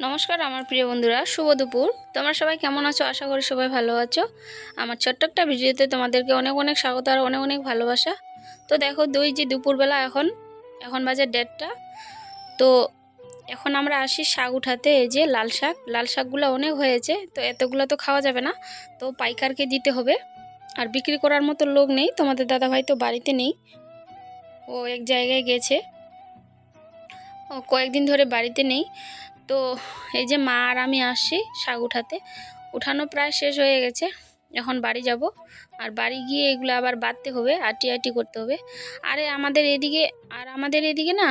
নমস্কার, আমার প্রিয় বন্ধুরা, শুভ দুপুর। তোমরা সবাই কেমন আছো? আশা করি সবাই ভালো আছো। আমার ছোট্ট একটা ভিডিওতে তোমাদেরকে অনেক অনেক স্বাগত আর অনেক অনেক ভালোবাসা। তো দেখো, দুই যে দুপুরবেলা এখন এখন বাজে দেড়টা। তো এখন আমরা আসি শাক উঠাতে, এই যে লাল শাক। লাল শাকগুলো অনেক হয়েছে, তো এতগুলো তো খাওয়া যাবে না। তো পাইকারকে দিতে হবে। আর বিক্রি করার মতো লোক নেই, তোমাদের দাদাভাই তো বাড়িতে নেই। ও এক জায়গায় গেছে। ও কয়েকদিন ধরে বাড়িতে নেই। তো এই যে মা আর আমি আসছি শাক উঠাতে উঠানো প্রায় শেষ হয়ে গেছে। এখন বাড়ি যাব। আর বাড়ি গিয়ে এগুলো আবার বাঁধতে হবে আটি আটি করতে হবে। আরে আমাদের এদিকে, আর আমাদের এদিকে না?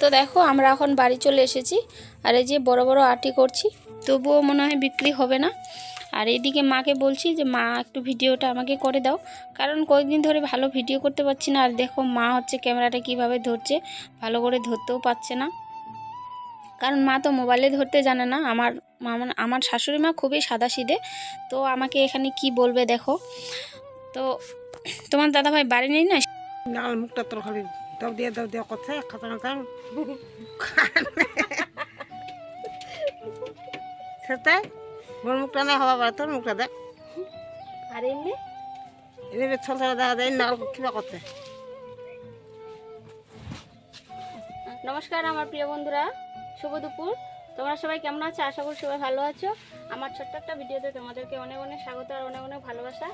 তো দেখো আমরা এখন বাড়ি চলে এসেছি। আর এই যে বড় বড় আটি করছি তবুও মনে হয় বিক্রি হবে না। আর এইদিকে মাকে বলছি যে মা একটু ভিডিওটা আমাকে করে দাও। কারণ কয়েকদিন ধরে ভালো ভিডিও করতে পারছি না। আর দেখো মা হচ্ছে ক্যামেরাটা কীভাবে ধরছে ভালো করে ধরতেও পারছে না। কারণ মা তো মোবাইলে ধরতে জানে না। আমার মামা আমার শাশুড়ি মা খুবই সাদা সিধে তো আমাকে এখানে কি বলবে দেখো। তো তোমার দাদাভাই বাড়ি নেই না? মুখটা তোর খালি দাও দিয়ে দাও দিয়ে কথা খাতা সেটাই মোর মুখটা না হওয়া পারে তোর মুখটা দেখ। আর এমনি? এনে ছোট ছোট দেখা যায় নাল কিবা করছে নমস্কার আমার প্রিয় বন্ধুরা শুভ দুপুর। তোমরা সবাই কেমন আছো? আশা করি সবাই ভালো আছো। আমার ছোট্ট একটা ভিডিওতে তোমাদেরকে অনেক অনেক স্বাগত আর অনেক অনেক ভালোবাসা।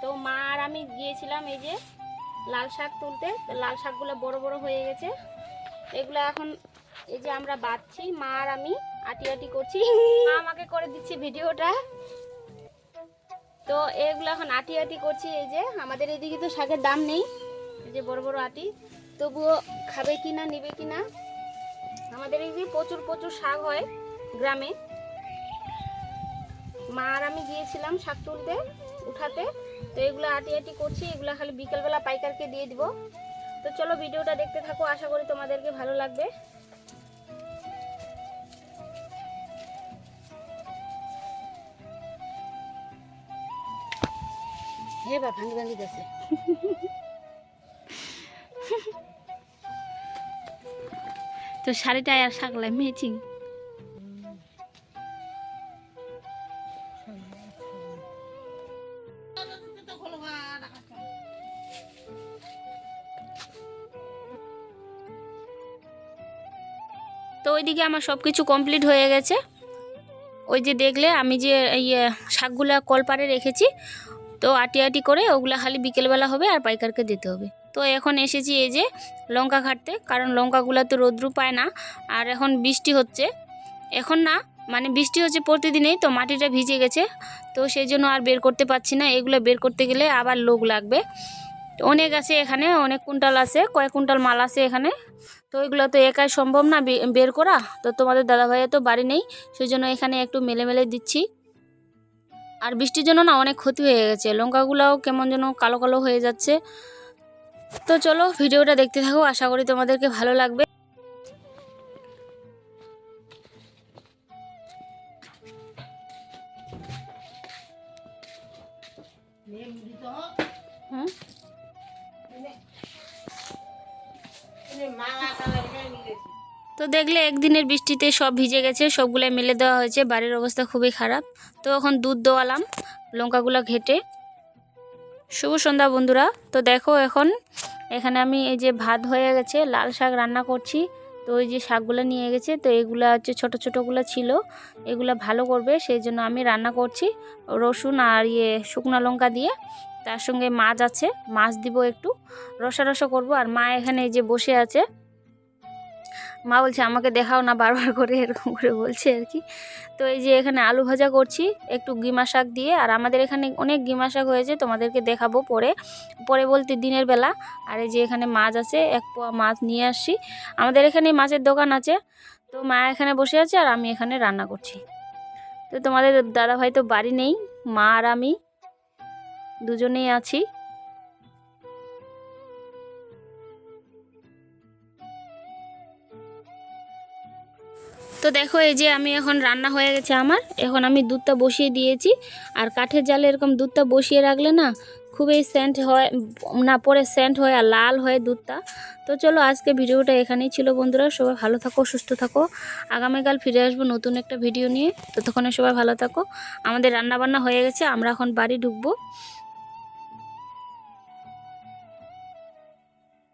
তো মা আর আমি গিয়েছিলাম এই যে লাল শাক তুলতে। তো লাল শাকগুলো বড় বড় হয়ে গেছে। এগুলো এখন এই যে আমরা বাঁধছি মা আর আমি। আটি আটি করছি। মা আমাকে করে দিচ্ছে ভিডিওটা। তো এগুলো এখন আটি আটি করছি এই যে আমাদের এদিকে তো শাকের দাম নেই এই যে বড় বড় আটি। তবুও খাবে কি না নেবে কি না আমাদের এই যে প্রচুর প্রচুর শাক হয় গ্রামে। মা আর আমি গিয়েছিলাম শাক তুলতে উঠাতে। তো এগুলো আটি আটি করছি এগুলো খালি বিকেলবেলা পাইকারকে দিয়ে দিব। তো চলো ভিডিওটা দেখতে থাকো আশা করি তোমাদেরকে ভালো লাগবে। হে বা ভাঙ্গি ভাঙ্গি যাচ্ছে তো শাড়িটা আর শাকলে ম্যাচিং তো ওইদিকে আমার সব কিছু কমপ্লিট হয়ে গেছে। ওই যে দেখলে আমি যে ইয়ে শাকগুলা কলপারে রেখেছি তো আটি আটি করে ওগুলা খালি বিকেলবেলা হবে আর পাইকারকে দিতে হবে। তো এখন এসেছি এই যে লঙ্কা কাটতে কারণ লঙ্কাগুলো তো রোদ্রু পায় না, আর এখন বৃষ্টি হচ্ছে। এখন না মানে বৃষ্টি হচ্ছে প্রতিদিনেই, তো মাটিটা ভিজে গেছে, তো সেই জন্য আর বের করতে পারছি না। এগুলো বের করতে গেলে আবার লোক লাগবে। অনেক আছে এখানে, অনেক কুইন্টাল আছে, কয়েক কুইন্টাল মাল আছে এখানে। তো এগুলো তো একাই সম্ভব না বের করা। তো তোমাদের দাদাভাইয়ের তো বাড়ি নেই, সেই জন্য এখানে একটু মেলে মেলে দিচ্ছি। আর বৃষ্টির জন্য না অনেক ক্ষতি হয়ে গেছে। লঙ্কাগুলোও কেমন যেন কালো কালো হয়ে যাচ্ছে। তো চলো ভিডিওটা দেখতে থাকো, আশা করি তোমাদেরকে ভালো লাগবে। হুম? তো দেখলে একদিনের বৃষ্টিতে সব ভিজে গেছে সবগুলো মেলে দেওয়া হয়েছে, বাড়ির অবস্থা খুবই খারাপ। তো এখন দুধ দোয়ালাম, লঙ্কাগুলো ঘেটে। শুভ সন্ধ্যা বন্ধুরা, তো দেখো এখন এখানে আমি এই যে ভাত হয়ে গেছে, লাল শাক রান্না করছি। তো ওই যে শাকগুলো নিয়ে গেছে, তো এগুলো হচ্ছে ছোটো ছোটোগুলো ছিল, এগুলো ভালো করবে, সেই জন্য আমি রান্না করছি রসুন আর ইয়ে শুকনো লঙ্কা দিয়ে। তার সঙ্গে মাছ আছে, মাছ দিব একটু, রসা রসা করব। আর মা এখানে এই যে বসে আছে মা বলছে, আমাকে দেখাও না, বারবার করে এরকম করে বলছে আর কি। তো এই যে এখানে আলু ভাজা করছি, একটু গিমা শাক দিয়ে। আর আমাদের এখানে অনেক গিমা শাক হয়েছে, তোমাদেরকে দেখাবো পরে। পরে বলতে দিনের বেলা। আর এই যে এখানে মাছ আছে, এক পোয়া মাছ নিয়ে আসছি। আমাদের এখানে মাছের দোকান আছে। তো মা এখানে বসে আছে আর আমি এখানে রান্না করছি। তো তোমাদের দাদাভাই তো বাড়ি নেই, মা আর আমি দুজনেই আছি। তো দেখো এই যে আমি এখন রান্না হয়ে গেছে আমার। এখন আমি দুধটা বসিয়ে দিয়েছি। আর কাঠের জালে এরকম দুধটা বসিয়ে রাখলে না খুবই সেন্ট হয়, না পরে সেন্ট হয় আর লাল হয় দুধটা। তো চলো আজকে ভিডিওটা এখানেই ছিল বন্ধুরা। সবাই ভালো থাকো, সুস্থ থাকো। আগামীকাল ফিরে আসব নতুন একটা ভিডিও নিয়ে। ততক্ষণে সবাই ভালো থাকো। আমাদের রান্না বান্না হয়ে গেছে, আমরা এখন বাড়ি ঢুকবো।